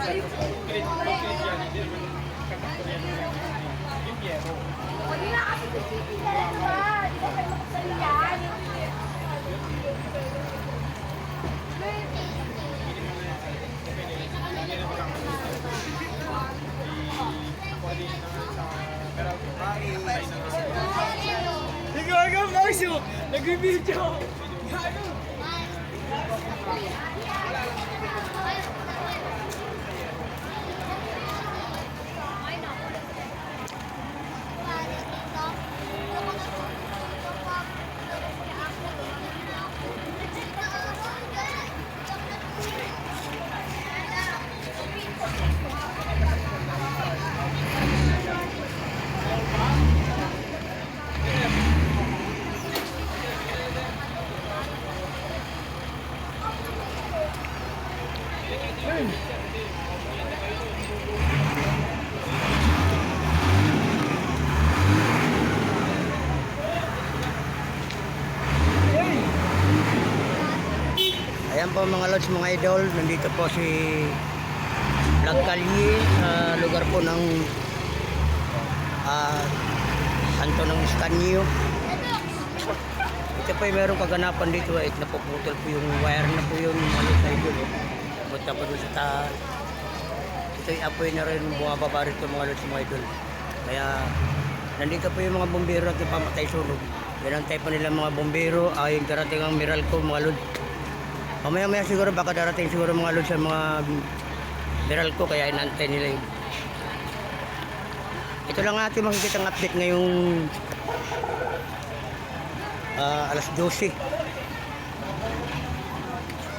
Huwag na kasi titigilan ba? Di ba kayo makasalihan? Ikaw, ikaw, Marcio! Nag-video! Ayan po mga lods, mga idol. Nandito po si Vlog Kalye sa lugar po ng ah, Santo ng Estanyo. Ito po yung merong kaganapan dito. Eh, napuputol po yung wire na po yun mga lods idol. Eh. Punta po doon sa taas. Ito apoy na rin bumababa rito mga lods mga idol. Kaya nandito po yung mga bombero at yung pamatay sunog. Binantay pa nila mga bombero. Ay, darating ang miral ko mga lods. Mamaya maya siguro baka darating siguro mga lods sa mga viral ko kaya inantay nila yun. Ito lang ating makikita ng update ngayong ah, alas 12.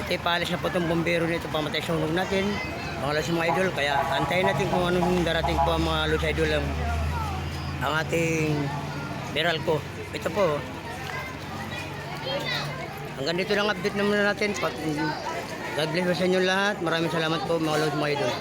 Ito ipalis na po itong bombero nito pamatay sa sunog natin. Mga lods mga idol kaya antayin natin kung anong darating po ang mga lods idol ang, ang ating viral ko. Ito po Hanggang dito lang update naman natin. God bless sa inyo lahat. Maraming salamat po mga Lord mga idol.